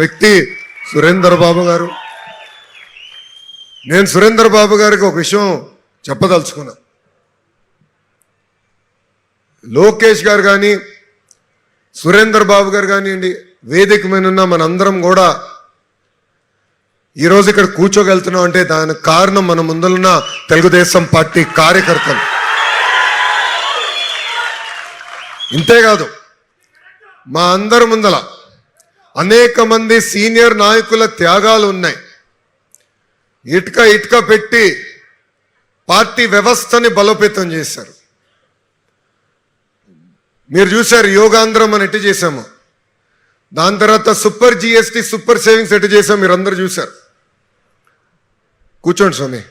వ్యక్తి సురేందర్ బాబు గారు. నేను సురేందర్ బాబు గారికి ఒక విషయం చెప్పదలుచుకున్నా. లోకేష్ గారు కానీ సురేందర్ బాబు గారు కానివ్వండి వేదిక మీద ఉన్న మనందరం కూడా ఈరోజు ఇక్కడ కూర్చోగలుగుతున్నాం అంటే దానికి కారణం మన ముందున్న తెలుగుదేశం పార్టీ కార్యకర్తలు. ఇంతేకాదు మా అందరి ముందల అనేక మంది సీనియర్ నాయకుల త్యాగాలు ఉన్నాయి. ఇటుక ఇటుక పెట్టి పార్టీ వ్యవస్థని బలోపేతం చేశారు. మీరు చూశారు యోగాంధ్రం అని ఎటు చేశాము. దాని తర్వాత సూపర్ జిఎస్టి సూపర్ సేవింగ్స్ ఎటు చేసాం మీరు అందరు చూశారు. కూర్చోండి స్వామి.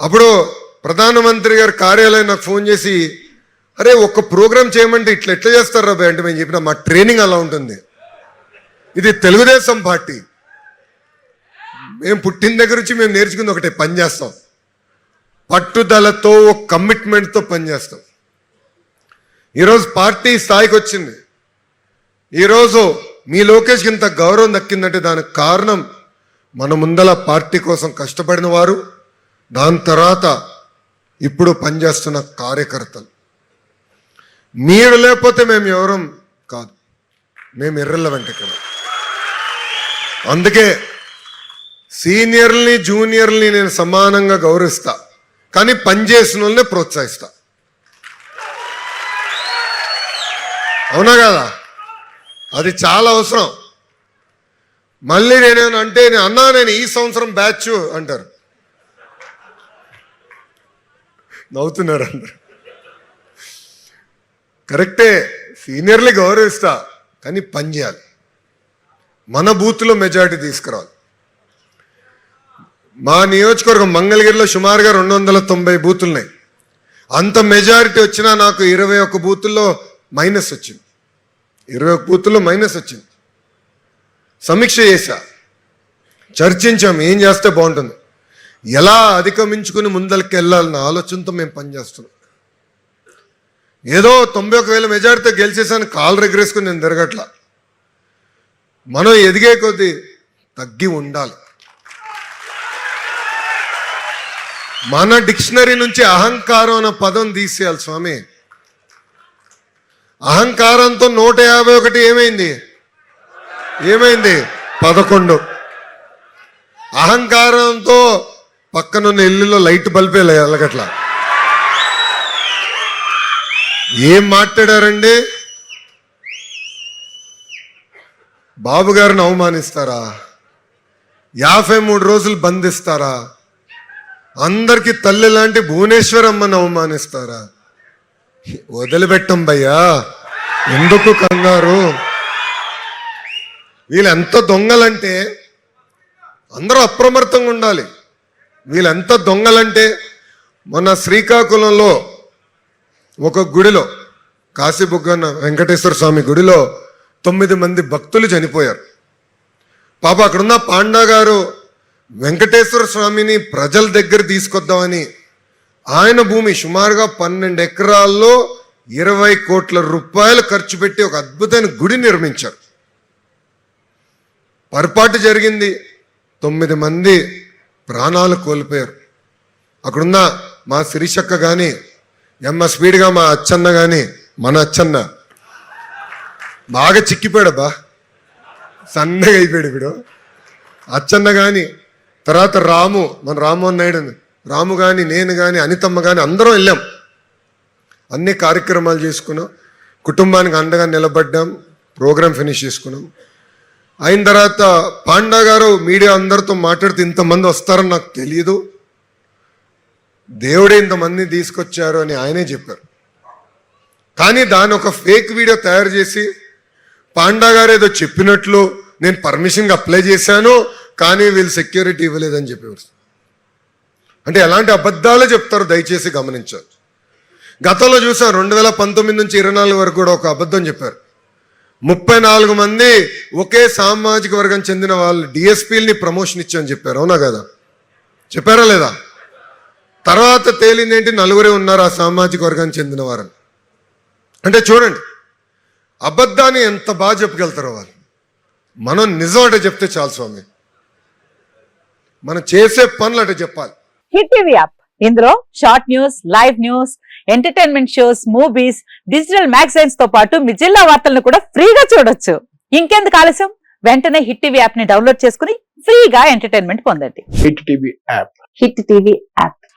అప్పుడు ప్రధానమంత్రి గారి కార్యాలయం నాకు ఫోన్ చేసి అరే ఒక్క ప్రోగ్రామ్ చేయమంటే ఇట్లా ఎట్లా చేస్తారు రాబాయ్ అంటే మేము చెప్పిన మా ట్రైనింగ్ అలా ఉంటుంది. ఇది తెలుగుదేశం పార్టీ. మేము పుట్టిన దగ్గర నుంచి మేము నేర్చుకుంది ఒకటే పని చేస్తాం. పట్టుదలతో ఒక కమిట్మెంట్తో పనిచేస్తాం ఈరోజు పార్టీ స్థాయికి వచ్చింది. ఈరోజు మీ లోకేష్కి ఇంత గౌరవం దక్కిందంటే దానికి కారణం మన ముందల పార్టీ కోసం కష్టపడిన వారు దాని తర్వాత ఇప్పుడు పనిచేస్తున్న కార్యకర్తలు. మీరు లేకపోతే మేము ఎవరం కాదు. మేము ఎర్రలవంట ఇక్కడ అందుకే సీనియర్ని జూనియర్ని నేను సమానంగా గౌరవిస్తా. కానీ పనిచేసిన వాళ్ళని ప్రోత్సహిస్తా. అవునా కదా? అది చాలా అవసరం. మళ్ళీ నేనేమన్నా అంటే నేను అన్నా నేను ఈ సంవత్సరం బ్యాచ్ అంటారు. నవ్వుతున్నారు అందరు. కరెక్టే. సీనియర్లీ గౌరవిస్తా కానీ పని చేయాలి. మన బూత్లో మెజారిటీ తీసుకురావాలి. మా నియోజకవర్గం మంగళగిరిలో సుమారుగా రెండు వందల తొంభై బూతులున్నాయి. అంత మెజారిటీ వచ్చినా నాకు ఇరవై ఒక్క బూతుల్లో మైనస్ వచ్చింది. ఇరవై ఒక్క బూతుల్లో మైనస్ వచ్చింది. సమీక్ష చేశా. చర్చించాం ఏం చేస్తే బాగుంటుంది. ఎలా అధిగమించుకుని ముందరికి వెళ్ళాలన్న ఆలోచనతో మేము పనిచేస్తున్నాం. ఏదో తొంభై ఒక వేల మెజారిటీతో గెలిచేసాను కాలు రెగరేసుకుని నేను తిరగట్లా. మనం ఎదిగే కొద్దీ తగ్గి ఉండాలి. మన డిక్షనరీ నుంచి అహంకారం అన్న పదం తీసేయాలి స్వామి. అహంకారంతో నూట యాభై ఒకటి ఏమైంది? ఏమైంది? పదకొండు. అహంకారంతో పక్కనున్న ఇల్లులో లైట్ బల్బే ఎలగట్లా ఏం మాట్లాడారండి? బాబు గారిని అవమానిస్తారా? యాభై మూడు రోజులు బంధిస్తారా? అందరికీ తల్లి లాంటి భువనేశ్వరమ్మని అవమానిస్తారా? వదిలిపెట్టం భయ్యా. ఎందుకు కంగారు? వీళ్ళెంత ఎంత దొంగలంటే అందరూ అప్రమత్తంగా ఉండాలి. వీళ్ళెంత దొంగలంటే మొన్న శ్రీకాకుళంలో ఒక గుడిలో కాశీబుగ్గన్న వెంకటేశ్వర స్వామి గుడిలో తొమ్మిది మంది భక్తులు చనిపోయారు. పాప అక్కడున్న పాండా గారు వెంకటేశ్వర స్వామిని ప్రజల దగ్గర తీసుకొద్దామని ఆయన భూమి సుమారుగా పన్నెండు ఎకరాల్లో ఇరవై కోట్ల రూపాయలు ఖర్చు పెట్టి ఒక అద్భుతమైన గుడి నిర్మించారు. పొరపాటు జరిగింది. తొమ్మిది మంది ప్రాణాలు కోల్పోయారు. అక్కడున్న మా శిరీషక్క కానీ ఎమ్మ స్పీడ్గా మా అచ్చన్న కానీ మన అచ్చన్న. బాగా చిక్కిపోయాడబ్బా. సన్నగా అయిపోయాడు ఇప్పుడు. అచ్చన్న కానీ తర్వాత రాము మన రామ్మోహన్ నాయుడు రాము కానీ నేను కానీ అనితమ్మ కానీ అందరం వెళ్ళాం. అన్ని కార్యక్రమాలు చేసుకున్నాం. కుటుంబానికి అండగా నిలబడ్డాం. ప్రోగ్రామ్ ఫినిష్ చేసుకున్నాం. అయిన తర్వాత పాండా గారు మీడియా అందరితో మాట్లాడితే ఇంతమంది వస్తారని నాకు తెలియదు దేవుడే ఇంతమందిని తీసుకొచ్చారు అని ఆయనే చెప్పారు. కానీ దాని ఒక ఫేక్ వీడియో తయారు చేసి పాండా గారు ఏదో చెప్పినట్లు నేను పర్మిషన్గా అప్లై చేశాను కానీ వీళ్ళు సెక్యూరిటీ ఇవ్వలేదని చెప్పేవారు. అంటే ఎలాంటి అబద్ధాలు చెప్తారో దయచేసి గమనించాలి గతంలో చూసాం రెండు వేల పంతొమ్మిది నుంచి ఇరవై నాలుగు వరకు కూడా ఒక అబద్ధం చెప్పారు. ముప్పై నాలుగు మంది ఒకే సామాజిక వర్గం చెందిన వాళ్ళు డిఎస్పీలని ప్రమోషన్ ఇచ్చామని చెప్పారు అవునా కదా? చెప్పారా లేదా? తర్వాత తేలింది ఏంటి నలుగురే ఉన్నారు ఆ సామాజిక వర్గానికి చెందిన వారని అంటే చూడండి అబద్ధాన్ని ఎంత బాగా చెప్పగలుగుతారో వాళ్ళు. మనం నిజం అంటే చెప్తే చాలు స్వామి. మనం చేసే పనులు అంటే చెప్పాలి. Hit TV app. ఇందులో short news live news entertainment shows movies digital మ్యాగజైన్స్తో పాటు మీ జిల్లా వార్తలను కూడా ఫ్రీగా చూడొచ్చు. ఇంకెందుకు ఆలస్యం? వెంటనే హిట్ టీవీ యాప్ని డౌన్లోడ్ చేసుకుని ఫ్రీగా ఎంటర్టైన్మెంట్ పొందండి. Hit TV app. Hit TV app.